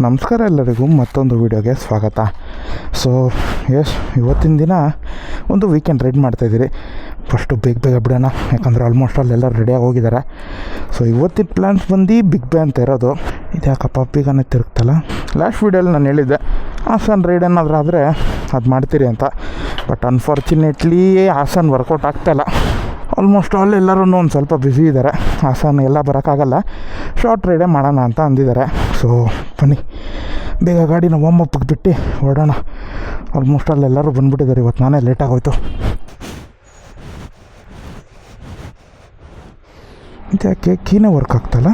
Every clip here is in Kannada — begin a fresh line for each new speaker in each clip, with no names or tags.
ನಮಸ್ಕಾರ ಎಲ್ಲರಿಗೂ ಮತ್ತೊಂದು ವೀಡಿಯೋಗೆ ಸ್ವಾಗತ. ಸೊ ಎಸ್ ಇವತ್ತಿನ ದಿನ ಒಂದು ವೀಕೆಂಡ್ ರೈಡ್ ಮಾಡ್ತಾಯಿದ್ದೀರಿ ಫಸ್ಟು ಬಿಗ್ ಬೇಗ ಬಿಡೋಣ, ಯಾಕಂದರೆ ಆಲ್ಮೋಸ್ಟ್ ಅಲ್ಲೆಲ್ಲ ರೆಡಿಯಾಗಿ ಹೋಗಿದ್ದಾರೆ ಸೊ ಇವತ್ತಿನ ಪ್ಲ್ಯಾನ್ಸ್ ಬಂದು ಬಿಗ್ ಬೇ ಅಂತ ಇರೋದು. ಇದ್ಯಾಕಪ್ಪ ಬೇಗನೆ ತಿರುಗ್ತಲ್ಲ? ಲಾಸ್ಟ್ ವೀಡಿಯೋಲಿ ನಾನು ಹೇಳಿದ್ದೆ, ಹಾಸನ್ ರೈಡ್ ಏನಾದರೂ ಆದರೆ ಅದು ಮಾಡ್ತೀರಿ ಅಂತ. ಬಟ್ ಅನ್ಫಾರ್ಚುನೇಟ್ಲಿ ಹಾಸನ್ ವರ್ಕೌಟ್ ಆಗ್ತಾಯಿಲ್ಲ ಆಲ್ಮೋಸ್ಟ್ ಆಲ್ ಎಲ್ಲರೂ ಒಂದು ಸ್ವಲ್ಪ ಬ್ಯುಸಿ ಇದ್ದಾರೆ ಹಾಸನ ಎಲ್ಲ ಬರೋಕ್ಕಾಗಲ್ಲ ಶಾರ್ಟ್ ರೈಡೇ ಮಾಡೋಣ ಅಂತ ಅಂದಿದ್ದಾರೆ. ಸೊ ಬನ್ನಿ. ಬೇಗ ಗಾಡಿನ ವಾಮಪ್ಪಿಗೆ ಬಿಟ್ಟು ಹೊರಡೋಣ. ಆಲ್ಮೋಸ್ಟ್ ಅಲ್ಲೆಲ್ಲರೂ ಬಂದುಬಿಟ್ಟಿದ್ದಾರೆ. ಇವತ್ತು ನಾನೇ ಲೇಟಾಗೋಯ್ತು ಯಾಕೆ ಕೀನೇ ವರ್ಕ್ ಆಗ್ತಲ್ಲ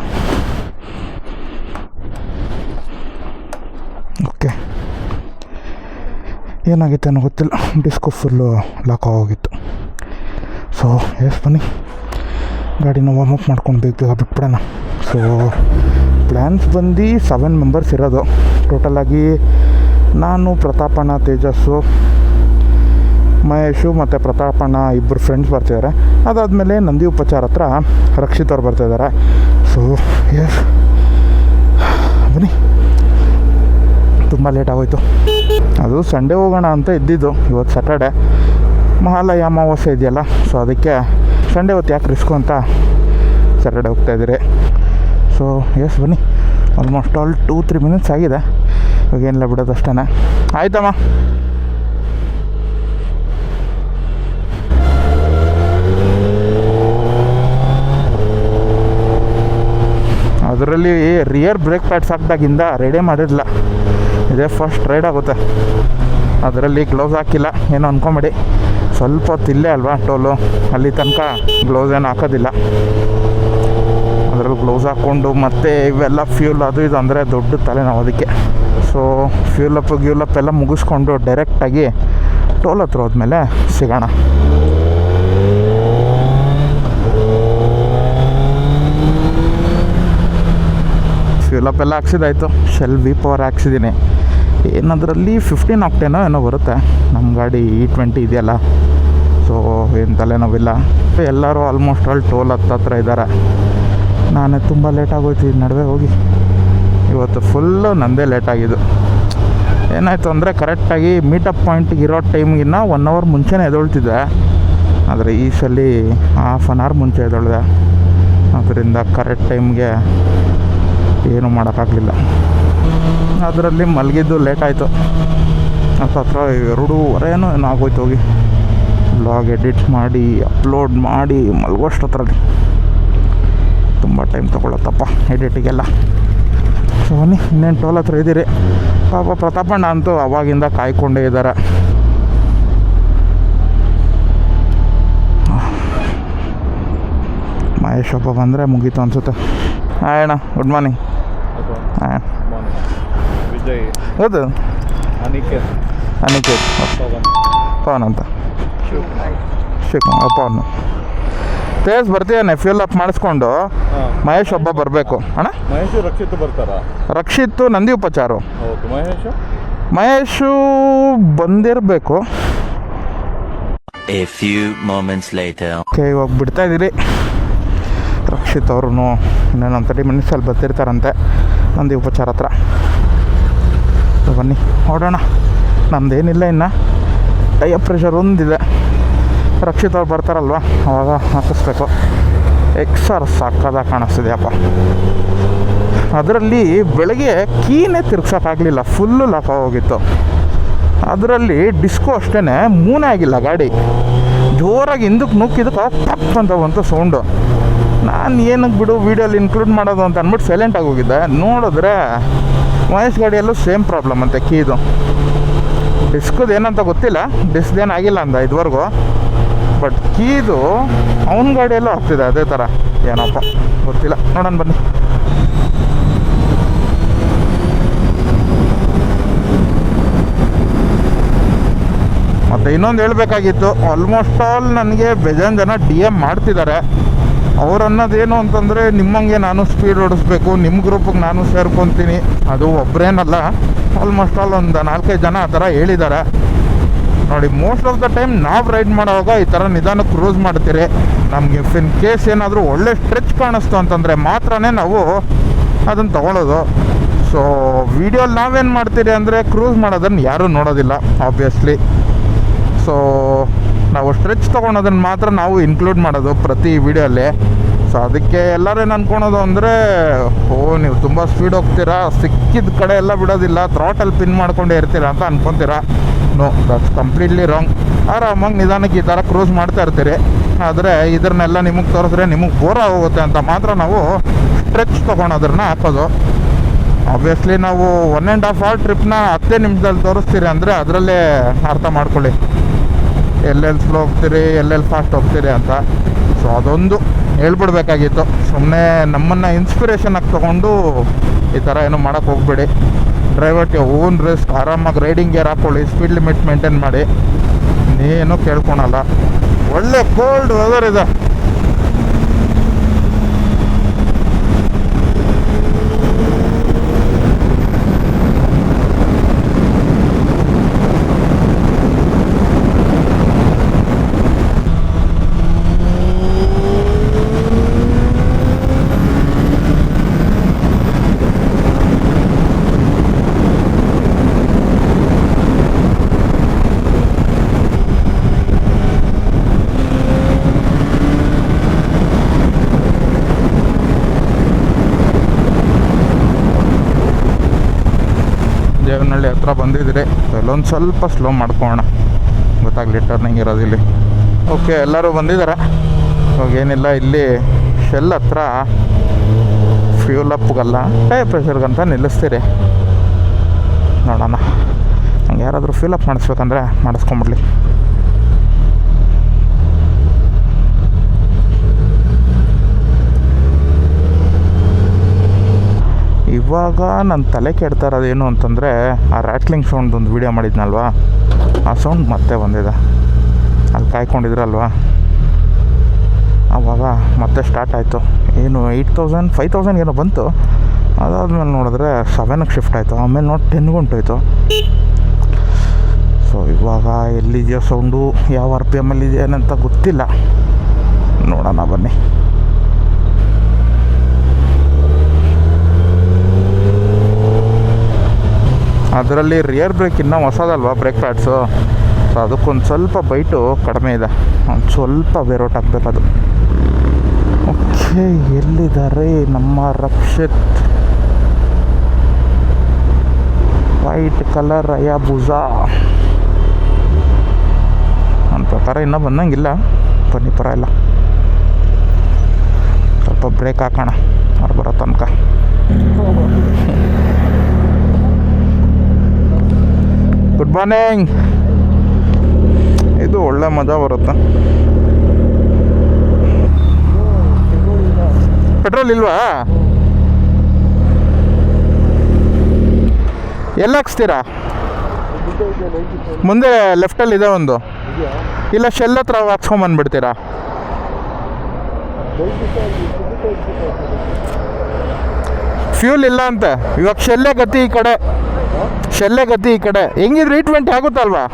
ಓಕೆ ಏನಾಗಿತ್ತು ಅನ್ನೋ ಗೊತ್ತಿಲ್ಲ. ಡಿಸ್ಕೋ ಫುಲ್ಲು ಲಾಕ್ ಆಗೋಗಿತ್ತು ಸೊ ಎಸ್ ಬನ್ನಿ. ಗಾಡಿನ ವಾಮಪ್ ಮಾಡ್ಕೊಂಡು ಬೇಕು ಬಿಟ್ಬಿಡೋಣ. ಸೊ ಪ್ಲ್ಯಾನ್ಸ್ ಬಂದು ಸೆವೆನ್ ಮೆಂಬರ್ಸ್ ಇರೋದು. ಟೋಟಲಾಗಿ ನಾನು, ಪ್ರತಾಪಣ್ಣ, ತೇಜಸ್ಸು, ಮಹೇಶು ಮತ್ತು ಪ್ರತಾಪಣ್ಣ ಇಬ್ಬರು ಫ್ರೆಂಡ್ಸ್ ಬರ್ತಿದ್ದಾರೆ ಅದಾದಮೇಲೆ ನಂದಿ ಉಪಚಾರ ಹತ್ರ ರಕ್ಷಿತ್ ಅವ್ರು ಬರ್ತಿದ್ದಾರೆ ಸೊ ಎಸ್ ಬನ್ನಿ. ತುಂಬ ಲೇಟ್ ಆಗೋಯ್ತು. ಅದು ಸಂಡೇ ಹೋಗೋಣ ಅಂತ ಇದ್ದಿದ್ದು. ಇವತ್ತು ಸ್ಯಾಟರ್ಡೆ ಮಹಾಲಯ ಅಮಾವಾಸ್ಯೆ ಇದೆಯಲ್ಲ ಸೊ ಅದಕ್ಕೆ ಸಂಡೇ ಹೊತ್ತು ಯಾಕೆ ರಿಸ್ಕು ಅಂತ ಸ್ಯಾಟರ್ಡೆ ಹೋಗ್ತಾಯಿದ್ದೀರಿ ಸೊ ಎಸ್ ಬನ್ನಿ. Almost all two three minutes ಆಗಿದೆ. ಇವಾಗ ಏನಿಲ್ಲ, ಬಿಡೋದು ಅಷ್ಟೇ ಆಯ್ತಮ್ಮ. ಅದರಲ್ಲಿ ರಿಯರ್ ಬ್ರೇಕ್ ಪ್ಯಾಡ್ಸ್ ಹಾಕಿದಾಗಿಂದ ರೆಡಿ ಮಾಡಿರಲಿಲ್ಲ. ಇದೇ ಫಸ್ಟ್ ರೈಡ್ ಆಗುತ್ತೆ. ಅದರಲ್ಲಿ ಗ್ಲೌಸ್ ಹಾಕಿಲ್ಲ. ಏನೋ ಅನ್ಕೊಂಬೇಡಿ. ಸ್ವಲ್ಪ ಹೊತ್ತು ಇಲ್ಲೇ ಅಲ್ವಾ, ಟೋಲು. ಅಲ್ಲಿ ತನಕ ಗ್ಲೌಸ್ ಏನು ಹಾಕೋದಿಲ್ಲ. ಅದರಲ್ಲಿ ಗ್ಲೌಸ್ ಹಾಕ್ಕೊಂಡು ಮತ್ತೆ ಇವೆಲ್ಲ ಫ್ಯೂಲ್ ಅದು ಇದು ಅಂದರೆ ದೊಡ್ಡ ತಲೆನೋವು ಅದಕ್ಕೆ. ಸೊ ಫ್ಯೂಲ್ ಅಪ್ ಎಲ್ಲ ಮುಗಿಸ್ಕೊಂಡು ಡೈರೆಕ್ಟಾಗಿ ಟೋಲ್ ಹತ್ರ ಹೋದ್ಮೇಲೆ ಸಿಗೋಣ. ಫ್ಯೂಲ್ ಅಪ್ ಎಲ್ಲ ಹಾಕ್ಸಿದಾಯಿತು ಶೆಲ್ ವಿ ಪವರ್ ಹಾಕ್ಸಿದ್ದೀನಿ. ಏನದರಲ್ಲಿ ಫಿಫ್ಟೀನ್ ಆಕ್ಟೇನೋ ಏನೋ ಬರುತ್ತೆ. ನಮ್ಮ ಗಾಡಿ ಇ ಟ್ವೆಂಟಿ ಇದೆಯಲ್ಲ. ಸೊ ಏನು ತಲೆನೋವಿಲ್ಲ. ಎಲ್ಲರೂ ಆಲ್ಮೋಸ್ಟ್ ಆಲ್ ಟೋಲ್ ಹತ್ತತ್ರ ಇದ್ದಾರೆ. ನಾನೇ ತುಂಬ ಲೇಟಾಗೋಯ್ತು ಈ ನಡುವೆ ಹೋಗಿ. ಇವತ್ತು ಫುಲ್ಲು ನಂದೇ ಲೇಟಾಗಿದ್ದು ಏನಾಯಿತು ಅಂದರೆ ಕರೆಕ್ಟಾಗಿ ಮೀಟಪ್ ಪಾಯಿಂಟಿಗೆ ಇರೋ ಟೈಮ್ಗಿನ್ನ ಒನ್ ಅವರ್ ಮುಂಚೆನೇ ಎದೊಳ್ತಿದ್ದೆ ಆದರೆ ಈ ಸಲ ಹಾಫ್ ಆನ್ ಅವರ್ ಮುಂಚೆ ಎದೊಳ್ದೆ ಅದರಿಂದ ಕರೆಕ್ಟ್ ಟೈಮ್ಗೆ ಏನೂ ಮಾಡೋಕ್ಕಾಗಲಿಲ್ಲ. ಅದರಲ್ಲಿ ಮಲಗಿದ್ದು ಲೇಟಾಯಿತು ಹತ್ರ ಎರಡೂವರೆನೋ ಏನೋ ಆಗೋಯ್ತು ಹೋಗಿ. ಬ್ಲಾಗ್ ಎಡಿಟ್ ಮಾಡಿ ಅಪ್ಲೋಡ್ ಮಾಡಿ ಮಲಗೋಷ್ಟರಲ್ಲಿ ತುಂಬ ಟೈಮ್ ತೊಗೊಳತ್ತಪ್ಪ. ಎಡಿಟಿಗೆಲ್ಲ ಸೊ ಬನ್ನಿ ಇನ್ನೇನು ಟೋಲ್ ಹತ್ರ ಇದ್ದೀರಿ. ಪಾಪ ಪ್ರತಾಪಣ್ಣ ಅಂತೂ ಅವಾಗಿಂದ ಕಾಯ್ಕೊಂಡೇ ಇದ್ದಾರೆ. ಮಹೇಶ್ ಒಬ್ಬ ಬಂದರೆ ಮುಗೀತು ಅನಿಸುತ್ತೆ. ಹಾಯ್ ಅಣ್ಣ ಗುಡ್ ಮಾರ್ನಿಂಗ್ ಹಾಂ ಹೌದು
ಅನಿಕೇತ್.
ಅನಿಕೇತ್.
ಪವನ್
ಅಂತ.
ಶಿವಕುಮಾರ್
ಪವನ್. ತೇಜ್ ಬರ್ತೀಯಾನೆ ಫ್ಯೂಲ್ ಅಪ್ ಮಾಡಿಸ್ಕೊಂಡು. ಮಹೇಶ್ ಒಬ್ಬ ಬರಬೇಕು. ಅಣ್ಣ?
ಮಹೇಶ್ ರಕ್ಷಿತ್ ಬರ್ತಾರಾ?
ರಕ್ಷಿತ್ ನಂದಿ ಉಪಚಾರ.
ಓಕೆ ಮಹೇಶ್?
ಮಹೇಶು ಬಂದಿರಬೇಕು.
A few moments later.
Okay ಇವಾಗ ಬಿಡ್ತಾ ಇದ್ದೀರಿ. ರಕ್ಷಿತ್ ಅವರು ಇನ್ನೊಂದು ತರ್ಟಿ ಮಿನಿಟ್ಸಲ್ಲಿ ಬರ್ತಿರ್ತಾರಂತೆ. ನಂದಿ ಉಪಚಾರ ಹತ್ರ. ಬನ್ನಿ ನೋಡೋಣ. ನಮ್ದೇನಿಲ್ಲ ಇನ್ನು. ಟೈ ಪ್ರೆಷರ್ ಒಂದಿದೆ. ರಕ್ಷಿತ್ ಅವ್ರು ಬರ್ತಾರಲ್ವ? ಅವಾಗ ಹಾಕಿಸ್ಬೇಕು. ಎಕ್ಸರ್ ಸಾಕದ ಕಾಣಿಸ್ತಿದೆಯಪ್ಪ. ಅದರಲ್ಲಿ ಬೆಳಗ್ಗೆ ಕೀನೇ ತಿರ್ಗ್ಸೋಕ್ಕಾಗಲಿಲ್ಲ ಫುಲ್ಲು ಲಾಪ ಹೋಗಿತ್ತು. ಅದರಲ್ಲಿ ಡಿಸ್ಕೋ ಅಷ್ಟೇ ಮೂನೇ ಆಗಿಲ್ಲ ಗಾಡಿ. ಜೋರಾಗಿ ಹಿಂದಕ್ಕೆ ನುಕ್ಕಿದಕ್ಕೆ ಟಪ್ ಅಂತ ಬಂತು ಸೌಂಡು ನಾನು ಏನಕ್ಕೆ ಬಿಡು ವೀಡಿಯೋಲಿ ಇನ್ಕ್ಲೂಡ್ ಮಾಡೋದು ಅಂತ ಅಂದ್ಬಿಟ್ಟು ಸೈಲೆಂಟಾಗಿ ಹೋಗಿದ್ದೆ. ನೋಡಿದ್ರೆ ಮಹೇಶ್ ಗಾಡಿಯಲ್ಲೂ ಸೇಮ್ ಪ್ರಾಬ್ಲಮ್ ಅಂತೆ, ಕೀದು. ಡಿಸ್ಕದು ಏನಂತ ಗೊತ್ತಿಲ್ಲ. ಡಿಸ್ಕ್ ಏನಾಗಿಲ್ಲ ಅಂದ ಇದುವರೆಗೂ. ಬಟ್ ಕೀದು ಅವನ ಗಾಡಿಯಲ್ಲೂ ಆಗ್ತಿದೆ ಅದೇ ಥರ ಏನಪ್ಪ, ಗೊತ್ತಿಲ್ಲ. ನೋಡೋಣ, ಬನ್ನಿ. ಮತ್ತು ಇನ್ನೊಂದು ಹೇಳಬೇಕಾಗಿತ್ತು ಆಲ್ಮೋಸ್ಟ್ ಆಲ್ ನನಗೆ ಬೇಜಾನ್ ಜನ ಡಿ ಎಂ ಮಾಡ್ತಿದ್ದಾರೆ. ಅವ್ರು ಅನ್ನೋದೇನು ಅಂತಂದರೆ, ನಿಮ್ಮಂಗೆ ನಾನು ಸ್ಪೀಡ್ ಓಡಿಸ್ಬೇಕು ನಿಮ್ಮ ಗ್ರೂಪಿಗೆ ನಾನು ಸೇರ್ಕೊತೀನಿ. ಅದು ಒಬ್ಬರೇನಲ್ಲ ಆಲ್ಮೋಸ್ಟ್ ಆಲ್ ಒಂದು ನಾಲ್ಕೈದು ಜನ ಆ ಥರ ಹೇಳಿದ್ದಾರೆ. ನೋಡಿ ಮೋಸ್ಟ್ ಆಫ್ ದ ಟೈಮ್ ನಾವು ರೈಡ್ ಮಾಡುವಾಗ ಈ ಥರ ನಿಧಾನ ಕ್ರೂಸ್ ಮಾಡ್ತೀರಿ. ನಮಗೆ ಇನ್ ಕೇಸ್ ಏನಾದರೂ ಒಳ್ಳೆ ಸ್ಟ್ರೆಚ್ ಕಾಣಿಸ್ತು ಅಂತಂದರೆ ಮಾತ್ರನೇ ನಾವು ಅದನ್ನು ತಗೊಳ್ಳೋದು ಸೊ ವೀಡಿಯೋಲಿ ನಾವೇನು ಮಾಡ್ತೀರಿ ಅಂದರೆ ಕ್ರೂಸ್ ಮಾಡೋದನ್ನು ಯಾರೂ ನೋಡೋದಿಲ್ಲ ಆಬ್ವಿಯಸ್ಲಿ ಸೊ ನಾವು ಸ್ಟ್ರೆಚ್ ತೊಗೊಳೋದನ್ನು ಮಾತ್ರ ನಾವು ಇನ್ಕ್ಲೂಡ್ ಮಾಡೋದು ಪ್ರತಿ ವೀಡಿಯೋಲ್ಲಿ ಸೊ ಅದಕ್ಕೆ ಎಲ್ಲರೂ ಏನು ಅನ್ಕೊಳೋದು ಅಂದರೆ, ಓ, ನೀವು ತುಂಬ ಸ್ಪೀಡ್ ಹೋಗ್ತೀರಾ, ಸಿಕ್ಕಿದ ಕಡೆ ಎಲ್ಲ ಬಿಡೋದಿಲ್ಲ ಥ್ರಾಟಲ್ಲಿ ಪಿನ್ ಮಾಡ್ಕೊಂಡೇ ಇರ್ತೀರಾ ಅಂತ ಅನ್ಕೊತೀರಾ. ನೋ ದಟ್ಸ್ ಕಂಪ್ಲೀಟ್ಲಿ ರಾಂಗ್ ಆರಾಮಾಗಿ ನಿಧಾನಕ್ಕೆ ಈ ಥರ ಕ್ರೂಸ್ ಮಾಡ್ತಾ ಇರ್ತೀರಿ. ಆದರೆ ಇದನ್ನೆಲ್ಲ ನಿಮಗೆ ತೋರಿಸಿದ್ರೆ ನಿಮಗೆ ಬೋರ ಹೋಗುತ್ತೆ ಅಂತ ಮಾತ್ರ ನಾವು ಸ್ಟ್ರೆಚ್ ತೊಗೊಳೋದ್ರನ್ನ ಹಾಕೋದು. ಆಬ್ವಿಯಸ್ಲಿ ನಾವು ಒನ್ ಆ್ಯಂಡ್ ಹಾಫ್ ಅವರ್ ಟ್ರಿಪ್ನ ಹತ್ತೇ ನಿಮಿಷದಲ್ಲಿ ತೋರಿಸ್ತೀರಿ ಅಂದರೆ ಅದರಲ್ಲೇ ಅರ್ಥ ಮಾಡ್ಕೊಳ್ಳಿ. ಎಲ್ಲೆಲ್ಲಿ ಸ್ಲೋ ಹೋಗ್ತೀರಿ, ಎಲ್ಲೆಲ್ಲಿ ಫಾಸ್ಟ್ ಹೋಗ್ತೀರಿ ಅಂತ. ಸೊ ಅದೊಂದು ಹೇಳ್ಬಿಡ್ಬೇಕಾಗಿತ್ತು. ಸುಮ್ಮನೆ ನಮ್ಮನ್ನು ಇನ್ಸ್ಪಿರೇಷನಾಗಿ ತೊಗೊಂಡು ಈ ಥರ ಏನು ಮಾಡೋಕ್ಕೆ ಹೋಗ್ಬೇಡಿ. ಡ್ರೈವರ್ಗೆ ಓನ್ ರೆಸ್ಟ್ ಆರಾಮಾಗಿ ರೈಡಿಂಗ್ ಗೇರ್ ಹಾಕ್ಕೊಳ್ಳಿ ಸ್ಪೀಡ್ ಲಿಮಿಟ್ ಮೇಂಟೈನ್ ಮಾಡಿ. ನೀನು ಕೇಳ್ಕೊಳಲ್ಲ. ಒಳ್ಳೆ ಕೋಲ್ಡ್ ವೆದರ್ ಇದೆ ದೇವನಹಳ್ಳಿ ಹತ್ರ ಬಂದಿದ್ದೀರಿ ಅಲ್ಲೊಂದು ಸ್ವಲ್ಪ ಸ್ಲೋ ಮಾಡ್ಕೋಣ ಗೊತ್ತಾಗಲಿ ಟರ್ನಿಂಗ್ ಇರೋದು ಇಲ್ಲಿ. ಓಕೆ ಎಲ್ಲರೂ ಬಂದಿದ್ದಾರೆ ಏನಿಲ್ಲ, ಇಲ್ಲಿ ಶೆಲ್ ಹತ್ರ ಫ್ಯೂಲ್ ಅಪ್ಗಲ್ಲ ಟೈ ಪ್ರೆಷರ್ಗಂತ ನಿಲ್ಲಿಸ್ತೀರಿ. ನೋಡೋಣ. ಹಂಗೆ ಯಾರಾದರೂ ಫಿಲ್ ಅಪ್ ಮಾಡಿಸ್ಬೇಕಂದ್ರೆ ಮಾಡಿಸ್ಕೊಂಬಿಡ್ಲಿ. ಇವಾಗ ನನ್ನ ತಲೆ ಕೆಡ್ತಾ ಇರೋದೇನು ಅಂತಂದರೆ ಆ ರ್ಯಾಟ್ಲಿಂಗ್ ಸೌಂಡ್ ಒಂದು ವೀಡಿಯೋ ಮಾಡಿದ್ನಲ್ವಾ? ಆ ಸೌಂಡ್ ಮತ್ತೆ ಬಂದಿದೆ. ಅಲ್ಲಿ ಕಾಯ್ಕೊಂಡಿದ್ರಲ್ವಾ? ಆವಾಗ ಮತ್ತೆ ಸ್ಟಾರ್ಟ್ ಆಯಿತು. ಏನು ಏಯ್ಟ್ ತೌಸಂಡ್ ಫೈವ್ ತೌಸಂಡ್ ಏನೋ ಬಂತು. ಅದಾದಮೇಲೆ ನೋಡಿದ್ರೆ ಸೆವೆನ್ಗೆ ಶಿಫ್ಟ್ ಆಯಿತು. ಆಮೇಲೆ ನೋಡಿ ಟೆನ್ಗೆ ಹೊಂಟೋಯ್ತು ಸೊ ಇವಾಗ ಎಲ್ಲಿದೆಯೋ ಸೌಂಡು ಯಾವ ಆರ್ ಪಿ ಎಮ್ಮಲ್ಲಿ ಇದೆ ಏನಂತ ಗೊತ್ತಿಲ್ಲ. ನೋಡೋಣ ಬನ್ನಿ. ಅದರಲ್ಲಿ ರಿಯರ್ ಬ್ರೇಕ್ ಇನ್ನೂ ಹೊಸದಲ್ವಾ ಬ್ರೇಕ್ ಪ್ಯಾಡ್ಸು ಸೊ ಅದಕ್ಕೊಂದು ಸ್ವಲ್ಪ ಬೈಟು ಕಡಿಮೆ ಇದೆ. ಒಂದು ಸ್ವಲ್ಪ ಬೇರೋಟ್ ಅದು. ಓಕೆ ಎಲ್ಲಿದ್ದಾರೆ ನಮ್ಮ ರಕ್ಷಿತ್? ವೈಟ್ ಕಲರ್ ಅಯಾಬುಜಾ ನನ್ನ ಪ್ರಕಾರ ಇನ್ನೂ ಬಂದಂಗಿಲ್ಲ. ಬನ್ನಿ ಪರ ಇಲ್ಲ ಸ್ವಲ್ಪ ಬ್ರೇಕ್ ಹಾಕೋಣ. ಅವ್ರು ಬರೋ ತನಕ. ಗುಡ್ ಮಾರ್ನಿಂಗ್ ಇದು ಒಳ್ಳೆ ಮಜಾ ಬರುತ್ತೆ. ಪೆಟ್ರೋಲ್ ಇಲ್ವಾ? ಎಲ್ಲ ಹಾಕ್ಸ್ತೀರಾ? ಮುಂದೆ ಲೆಫ್ಟಲ್ಲಿ ಇದೆ ಒಂದು. ಇಲ್ಲ ಶೆಲ್ ಹತ್ರ ಹಾಕ್ಸ್ಕೊಂಬಂದ್ಬಿಡ್ತೀರಾ ಫ್ಯೂಲ್ ಇಲ್ಲ ಅಂತ. ಇವಾಗ ಶೆಲ್ಲೇ ಗತಿ ಈ ಕಡೆ. ಶೆಲ್ಲೇ ಗತಿ ಈ ಕಡೆ. ಹೆಂಗಿದ್ರೆ ಟ್ರೀಟ್ಮೆಂಟ್ ಆಗುತ್ತಲ್ವಾ?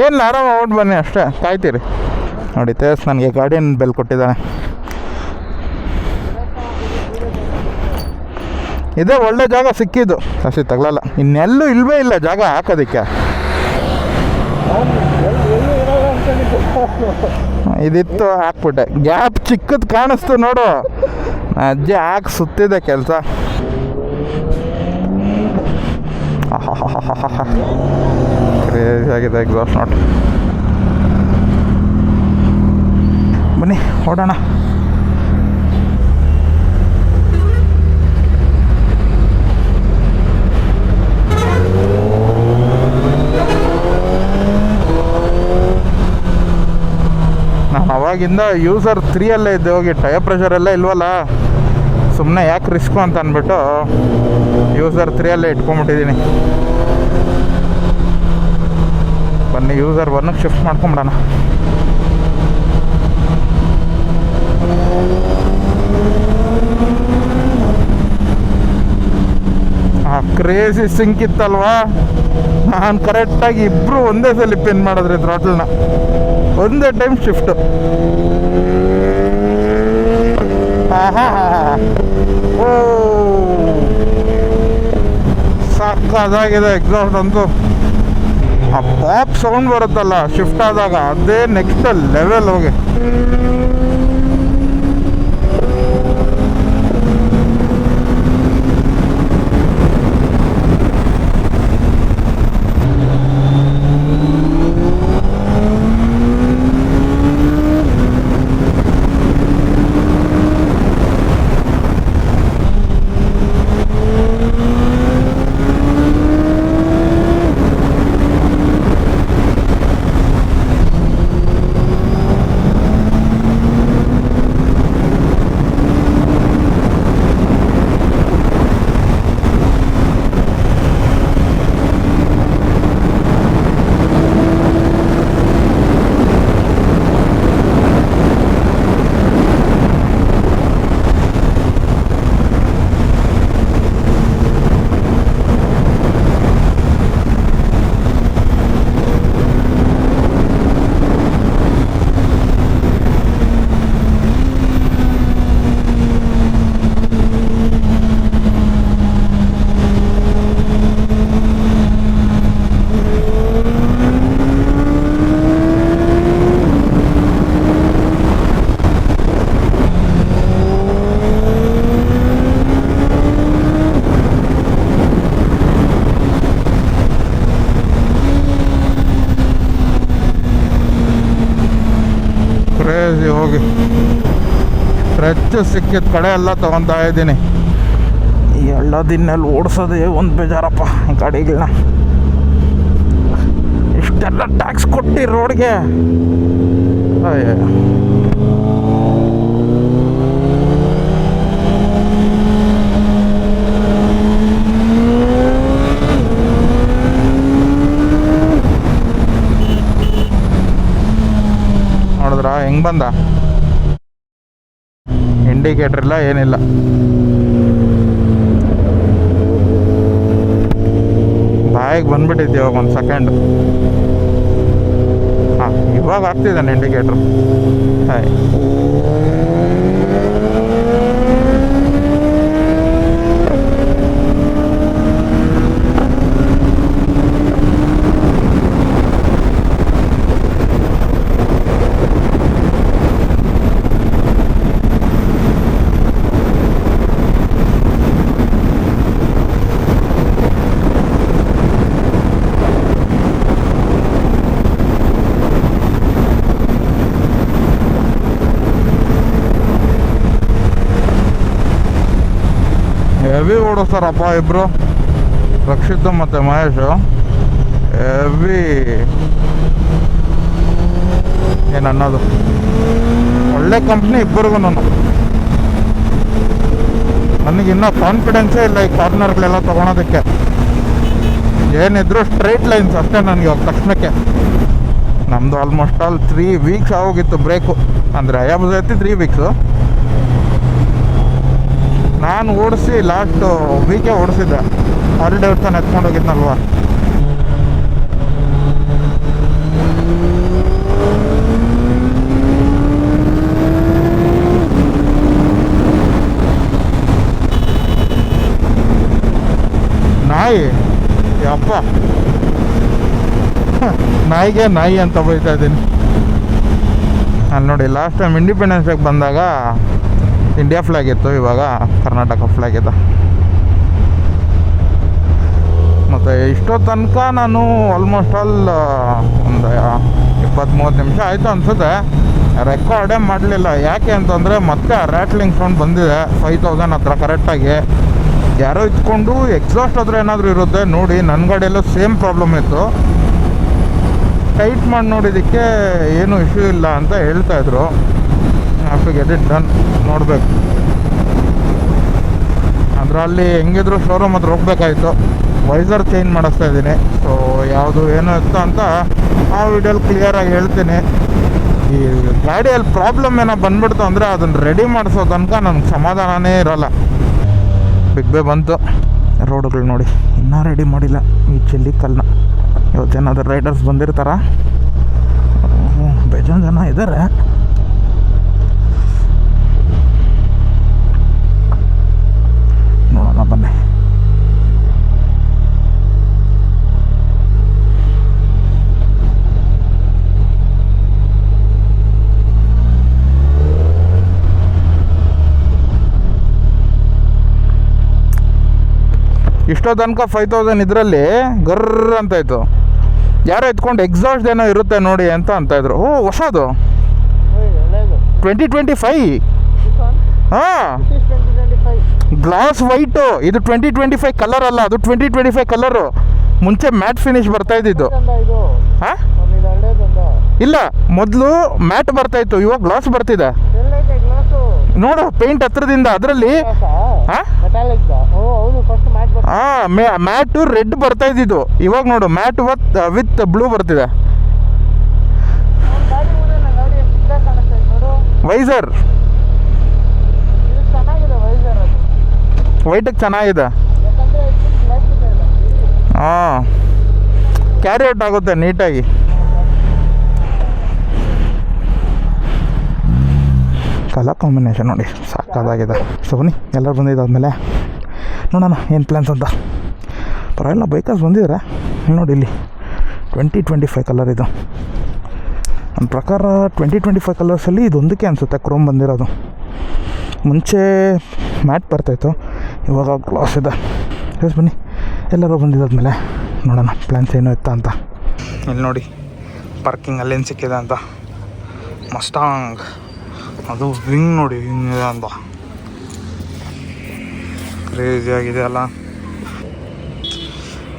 ಏನಿಲ್ಲ ಆರಾಮ ಓಟ್ ಬನ್ನಿ ಅಷ್ಟೇ. ಕಾಯ್ತೀರಿ. ನೋಡಿ ತೇಸ್ ನನಗೆ ಗಾರ್ಡಿಯನ್ ಬೆಲ್ ಕೊಟ್ಟಿದ್ದಾನೆ. ಇದೇ ಒಳ್ಳೆ ಜಾಗ ಸಿಕ್ಕಿದ್ದು. ಸಸಿ ತಗೊಳ್ಳಲ್ಲ ಇನ್ನೆಲ್ಲೂ ಇಲ್ವೇ ಇಲ್ಲ ಜಾಗ ಹಾಕೋದಕ್ಕೆ. ಇದಿತ್ತು ಹಾಕ್ಬಿಟ್ಟೆ. ಗ್ಯಾಪ್ ಚಿಕ್ಕದು ಕಾಣಿಸ್ತು ನೋಡು. ಅಜ್ಜಿ ಹಾಕಿ ಸುತ್ತಿದೆ ಕೆಲಸ. ಕ್ರೇಜಿ ಆಗಿದೆ ಎಕ್ಸಾಸ್ಟ್ ನಾಟ್ ಬನ್ನಿ, ಓಡೋಣ. ಅವಾಗಿಂದ ಯೂಸರ್ ತ್ರೀಯಲ್ಲೇ ಇದ್ದೆ, ಹೋಗಿ ಟೈರ್ ಪ್ರೆಷರ್ ಎಲ್ಲ ಇಲ್ವಲ್ಲ? ಸುಮ್ಮನೆ ಯಾಕೆ ರಿಸ್ಕು ಅಂತ ಅಂದ್ಬಿಟ್ಟು ಯೂಸರ್ ತ್ರೀಯಲ್ಲೇ ಇಟ್ಕೊಂಬಿಟ್ಟಿದ್ದೀನಿ ಬನ್ನಿ ಯೂಸರ್ ಒನ್ಗೆ ಶಿಫ್ಟ್ ಮಾಡ್ಕೊಂಬಿಡೋಣ. ಆ ಕ್ರೇಜಿ ಸಿಂಕ್ ಇತ್ತಲ್ವಾ? ನಾನು ಕರೆಕ್ಟಾಗಿ ಇಬ್ಬರು ಒಂದೇ ಸಲ ಪಿನ್ ಮಾಡಿದ್ರಿ ಥ್ರಾಟಲ್ನ ಒಂದೇ ಟೈಮ್ ಶಿಫ್ಟು ಓ! ಸಾಕಾಗಿದೆ ಎಕ್ಸಾಸ್ಟ್ ಅಂತೂ. ಆ ಪಾಪ್ ಸೌಂಡ್ ಬರುತ್ತಲ್ಲ ಶಿಫ್ಟ್ ಆದಾಗ ಅದೇ ನೆಕ್ಸ್ಟ್ ಲೆವೆಲ್ ಹೋಗಿ. ಕ್ರೇಜಿ ಹೋಗಿ ಪ್ರತಿ ಸಿಕ್ಕಿದ ಕಡೆ ಎಲ್ಲ ತಗೊತಾ ಇದ್ದೀನಿ. ಎಲ್ಲ ದಿನಲ್ಲಿ ಓಡಿಸೋದೇ ಒಂದು ಬೇಜಾರಪ್ಪ ಈ ಗಾಡಿಗಳನ್ನ ಇಷ್ಟೆಲ್ಲ ಟ್ಯಾಕ್ಸ್ ಕೊಟ್ಟಿ ರೋಡ್ಗೆ. ಅಯ್ಯ ನೋಡಿದ್ರ ಹೆಂಗ್ ಬಂದ? ಇಂಡಿಕೇಟರ್ ಇಲ್ಲ, ಏನಿಲ್ಲ. ಬಾಯಿಗೆ ಬಂದ್ಬಿಟ್ಟಿದ್ದೆ ಇವಾಗ ಒಂದು ಸೆಕೆಂಡ್ ಹಾಂ, ಇವಾಗ ಆಗ್ತಿದ್ದಾನೆ ಇಂಡಿಕೇಟ್ರು ಹಾಯ್. ಹೆವಿ ಓಡಿಸ್ತಾರಪ್ಪ ಇಬ್ರು ರಕ್ಷಿತ್ ಮತ್ತು ಮಹೇಶ್ ಹೆವಿ ಏನು ಅನ್ನೋದು ಒಳ್ಳೆ ಕಂಪ್ನಿ ಇಬ್ಬರಿಗೂ ನನಗಿನ್ನೂ ಕಾನ್ಫಿಡೆನ್ಸೇ ಇಲ್ಲ ಈ ಕಾರ್ನರ್ಗಳೆಲ್ಲ ತೊಗೊಳೋದಕ್ಕೆ. ಏನಿದ್ರು ಸ್ಟ್ರೈಟ್ ಲೈನ್ಸ್ ಅಷ್ಟೇ ನನಗೆ ಇವಾಗ ತಕ್ಷಣಕ್ಕೆ. ನಮ್ಮದು ಆಲ್ಮೋಸ್ಟ್ ಆಲ್ ತ್ರೀ ವೀಕ್ಸ್ ಆಗೋಗಿತ್ತು ಬ್ರೇಕು ಅಂದರೆ ಐತಿ ತ್ರೀ ವೀಕ್ಸು ನಾನು ಓಡಿಸಿ ಲಾಸ್ಟ್ ವೀಕೆ ಓಡಿಸಿದ್ದೆ. ಹಾಲಿಡೇ ತಾನು ಎತ್ಕೊಂಡು ಹೋಗಿದ್ನಲ್ವ? ನಾಯಿ? ಯಪ್ಪ. ನಾಯಿಗೆ ನಾಯಿ ಅಂತ ಬೈತಾ ಇದ್ದೀನಿ. ನಾನು ನೋಡಿ ಲಾಸ್ಟ್ ಟೈಮ್ ಇಂಡಿಪೆಂಡೆನ್ಸ್ ಡೇಗೆ ಬಂದಾಗ ಇಂಡಿಯಾ ಫ್ಲಾಗ್ ಇತ್ತು, ಇವಾಗ ಕರ್ನಾಟಕ ಫ್ಲಾಗ್ ಇದೆ. ಮತ್ತು ಇಷ್ಟೋ ತನಕ ನಾನು ಆಲ್ಮೋಸ್ಟ್ ಆಲ್ ಒಂದು ಇಪ್ಪತ್ತು ಮೂವತ್ತು ನಿಮಿಷ ಆಯಿತು ಅನಿಸುತ್ತೆ. ರೆಕಾರ್ಡೇ ಮಾಡಲಿಲ್ಲ. ಯಾಕೆ ಅಂತಂದರೆ ಮತ್ತೆ ರ್ಯಾಟ್ಲಿಂಗ್ ಸೌಂಡ್ ಬಂದಿದೆ. ಫೈವ್ ತೌಸಂಡ್ ಹತ್ರ ಕರೆಕ್ಟಾಗಿ ಯಾರೋ ಇದ್ಕೊಂಡು ಎಕ್ಸಾಸ್ಟ್ ಹತ್ರ ಏನಾದರೂ ಇರುತ್ತೆ, ನೋಡಿ ನನ್ನ ಗಾಡಿಯಲ್ಲೂ ಸೇಮ್ ಪ್ರಾಬ್ಲಮ್ ಇತ್ತು. ಟೈಟ್ ಮಾಡಿ ನೋಡಿದ್ದಕ್ಕೆ ಏನು ಇಶ್ಯೂ ಇಲ್ಲ ಅಂತ ಹೇಳ್ತಾ ಇದ್ರು. Have to get it done ನೋಡಬೇಕು. ಅದರಲ್ಲಿ ಹೆಂಗಿದ್ರು ಶೋರೂಮ್ ಹತ್ರ ಹೋಗ್ಬೇಕಾಯ್ತು. ವೈಸರ್ ಚೇಂಜ್ ಮಾಡಿಸ್ತಾ ಇದ್ದೀನಿ. ಸೊ ಯಾವುದು ಏನು ಇತ್ತು ಅಂತ ಆ ವಿಡಿಯೋಲಿ ಕ್ಲಿಯರಾಗಿ ಹೇಳ್ತೀನಿ. ಈ ಗಾಡಿಯಲ್ಲಿ ಪ್ರಾಬ್ಲಮ್ ಏನೋ ಬಂದ್ಬಿಡ್ತು ಅಂದರೆ ಅದನ್ನು ರೆಡಿ ಮಾಡಿಸೋ ತನಕ ನನಗೆ ಸಮಾಧಾನನೇ ಇರೋಲ್ಲ. ಬಿಗ್ ಬೇ ಬಂತು. ರೋಡುಗಳು ನೋಡಿ, ಇನ್ನೂ ರೆಡಿ ಮಾಡಿಲ್ಲ. ಈ ಚಿಲ್ಲಿ ಕಲ್ಲನ್ನ ಇವತ್ತೇನಾದ್ರೂ ರೈಡರ್ಸ್ ಬಂದಿರ್ತಾರ? ಬೇಜಾನ್ ಜನ ಇದ್ದಾರೆ ನೋಡೋಣ ಬನ್ನಿ ಇಷ್ಟೋ ತನಕ ಫೈವ್ ತೌಸಂಡ್ ಇದರಲ್ಲಿ ಗರ್ರ ಅಂತ ಇತ್ತು. ಯಾರೋ ಎತ್ಕೊಂಡು ಎಕ್ಸಾಸ್ಟ್ ಏನೋ ಇರುತ್ತೆ ನೋಡಿ ಅಂತ ಅಂತ ಇದ್ರು. ಓ ಹೊಸದು. ಟ್ವೆಂಟಿ ಟ್ವೆಂಟಿ ಫೈ ಹಾಂ. ಗ್ಲಾಸ್ ವೈಟು ಇದು ಟ್ವೆಂಟಿ ಟ್ವೆಂಟಿ ಫೈವ್ ಕಲರ್ ಅಲ್ಲ ಅದು ಟ್ವೆಂಟಿ ಟ್ವೆಂಟಿ ಫೈವ್ ಕಲರು ಮುಂಚೆ ಮ್ಯಾಟ್ ಫಿನಿಶ್ ಬರ್ತಾ ಇದ್ದಿದ್ದು.
ಇದು
ಹಾಂ? ಇಲ್ಲ ಮೊದಲು ಮ್ಯಾಟ್ ಬರ್ತಾ ಇತ್ತು ಇವಾಗ ಗ್ಲಾಸ್ ಬರ್ತಿದೆ. ನೋಡು ಪೇಂಟ್ ಹತ್ರದಿಂದ ಅದರಲ್ಲಿ ಹಾಂ? ಹಾಂ ಮ್ಯಾಟು ರೆಡ್ ಬರ್ತಾ ಇದ್ದಿದ್ದು. ಇವಾಗ ನೋಡು, ಮ್ಯಾಟ್ ವತ್ ವಿತ್ ಬ್ಲೂ ಬರ್ತಿದೆ. ವೈಸರ್.
ಇದು ಚೆನ್ನಾಗಿದೆ.
ಹಾಂ ಕ್ಯಾರಿ ಔಟ್ ಆಗುತ್ತೆ ನೀಟಾಗಿ. ಕಲರ್ ಕಾಂಬಿನೇಷನ್ ನೋಡಿ, ಸಾಕಾಗಿದೆ. ಸೊ ಬನ್ನಿ ಎಲ್ಲರೂ ಬಂದಿದ್ದಾದ್ಮೇಲೆ. ನೋಡೋಣ, ಏನು ಪ್ಲ್ಯಾನ್ಸ್ ಅಂತ. ಪರವಾಗಿಲ್ಲ ಬೈಕರ್ಸ್ ಬಂದಿದ್ರೆ. ನೋಡಿ ಇಲ್ಲಿ ಟ್ವೆಂಟಿ ಟ್ವೆಂಟಿ ಫೈವ್ ಕಲರ್ ಇದು. ನನ್ನ ಪ್ರಕಾರ ಟ್ವೆಂಟಿ ಟ್ವೆಂಟಿ ಫೈವ್ ಕಲರ್ಸಲ್ಲಿ ಇದೊಂದಕ್ಕೆ ಅನಿಸುತ್ತೆ ಕ್ರೋಮ್ ಬಂದಿರೋದು. ಮುಂಚೆ ಮ್ಯಾಟ್ ಬರ್ತಾಯಿತ್ತು ಇವಾಗ ಗ್ಲಾಸ್ ಇದೆ. ಎಸ್ ಬನ್ನಿ. ಎಲ್ಲರೂ ಬಂದಿದ್ದಾದ್ಮೇಲೆ ನೋಡೋಣ ಪ್ಲ್ಯಾನ್ಸ್ ಏನು ಇತ್ತ ಅಂತ. ಇಲ್ಲಿ ನೋಡಿ ಪಾರ್ಕಿಂಗ್ ಅಲ್ಲೇನು ಸಿಕ್ಕಿದೆ ಅಂತ. ಮಸ್ಟಾಂಗ್ ಅದು ವಿಂಗ್ ನೋಡಿ ವಿಂಗ್ ಇದೆ ಅಂತ. ಕ್ರೇಜಿ ಆಗಿದೆ ಅಲ್ಲ.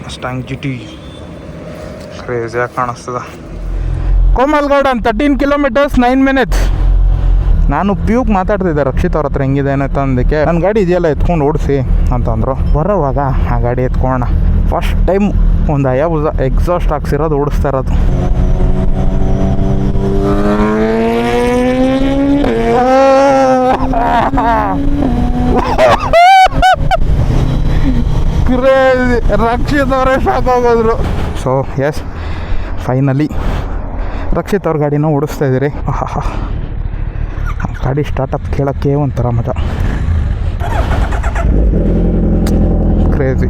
ಮಸ್ಟಾಂಗ್ ಜಿ ಟಿ ಕ್ರೇಜಿಯಾಗಿ ಕಾಣಿಸ್ತದ. Komal garden thirteen kilometres nine minutes ನಾನು ಪ್ಯೂಕ್ ಮಾತಾಡ್ತಿದ್ದೆ ರಕ್ಷಿತ್ ಅವ್ರ ಹತ್ರ ಹೆಂಗಿದೆ ಏನಂತ ಅಂದಕ್ಕೆ. ನನ್ನ ಗಾಡಿ ಇದೆಯಲ್ಲ, ಎತ್ಕೊಂಡು ಓಡಿಸಿ ಅಂತಂದರು ಬರೋವಾಗ ಆ ಗಾಡಿ ಎತ್ಕೊಳ್ಳೋಣ ಫಸ್ಟ್ ಟೈಮ್ ಒಂದು ಅಯಾಬುಸ ಎಕ್ಸಾಸ್ಟ್ ಹಾಕ್ಸಿರೋದು, ಓಡಿಸ್ತಾ ಇರೋದು. ಕ್ರೇಜಿ ರಕ್ಷಿತ್ ಅವರೇ ಶಾಕ್ ಆಗೋದ್ರು. ಸೊ ಎಸ್ ಫೈನಲಿ ರಕ್ಷಿತ್ ಅವ್ರ ಗಾಡಿನ ಓಡಿಸ್ತಾ ಇದ್ದೀರಿ. ಗಾಡಿ ಸ್ಟಾರ್ಟಪ್ ಕೇಳೋಕ್ಕೆ ಒಂಥರ ಮಜಾ. ಕ್ರೇಜಿ